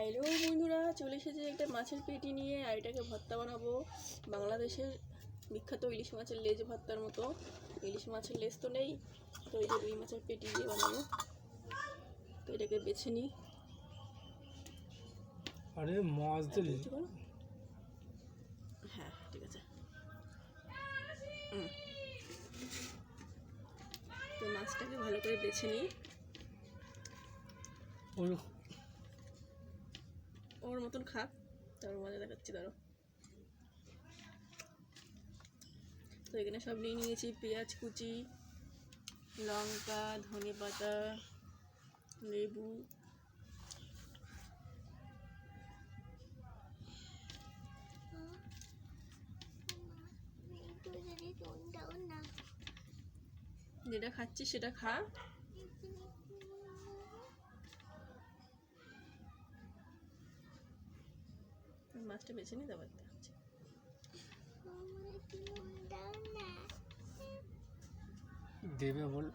Hello বন্ধুরা চলে এসেছে একটা মাছের পেটি নিয়ে আর এটাকে ভর্তা বানাবো। বাংলাদেশের বিখ্যাত ইলিশ মাছের লেজ ভর্তার মতো। ইলিশ মাছের লেজ তো নেই তো এই যে রুই মাছের পেটি দিয়ে বানাবো। তো এটাকে বেছে নিই। আরে মাছ দিলি? হ্যাঁ ঠিক আছে। তো মাছটাকে ভালো করে বেছে নিই। ওর মতন খাক তারপর মজা দেখাচ্ছি ধরো তো এখানে সব নিয়ে নিয়েছি পেঁয়াজ কুচি লঙ্কা ধনে পাতা লেবু। যেটা খাচ্ছি সেটা খা। মাছটা বেছে নিই তারপর দেখাচ্ছি। দেবে বল।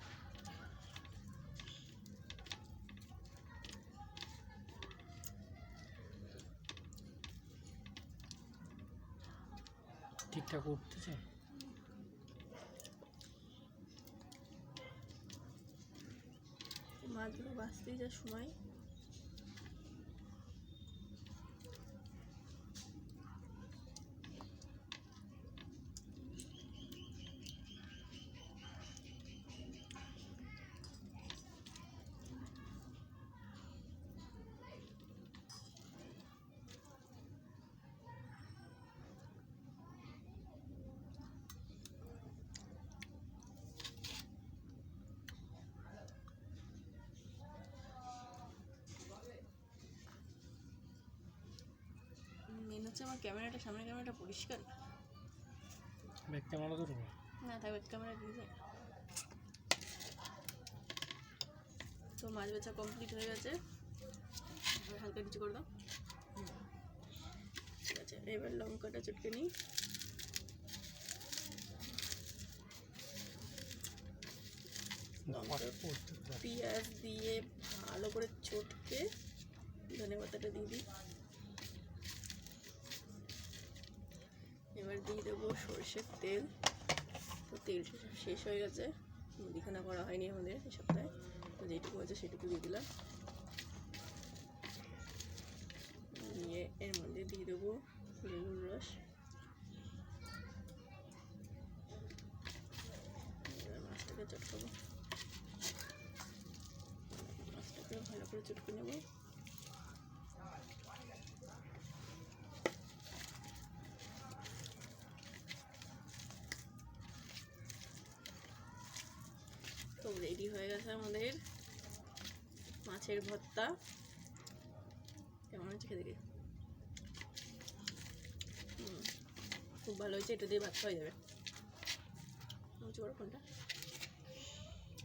ঠিকঠাক উঠতেছে? মাছগুলো বাঁচতেই যা সময়। মেন হচ্ছে আমার ক্যামেরাটা সামনে ক্যামেরাটা পরিষ্কার। না। ব্যাগ ক্যামেরা তো না থাকবে ক্যামেরা দিয়ে যায় তো মাছ বেচা কমপ্লিট হয়ে গেছে। হালকা কিছু করে দাও। ঠিক আছে এবার লঙ্কাটা চটকে নিই। পেঁয়াজ দিয়ে ভালো করে চটকে ধনে পাতাটা দিয়ে দিই। দিয়ে দেবো সর্ষের তেল। তো তেল শেষ হয়ে গেছে। মুদিখানা করা হয়নি আমাদের এই সপ্তাহে। তো যেটুকু আছে সেটুকু দিয়ে দিলাম। নিয়ে এর মধ্যে দিয়ে দেবো লেবুর রস। মাছটাকে চটকাবো। মাছটাকে ভালো করে চটকে নেব তো রেডি হয়ে গেছে আমাদের মাছের ভর্তা। কেমন হচ্ছে খেতে খুব ভালো হয়েছে, এটা দিয়ে ভাত খাওয়া যাবে। ফোনটা।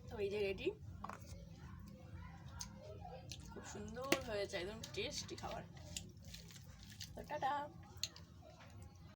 তো এই যে রেডি। খুব সুন্দর হয়েছে, একদম টেস্টি খাবার। টাটা।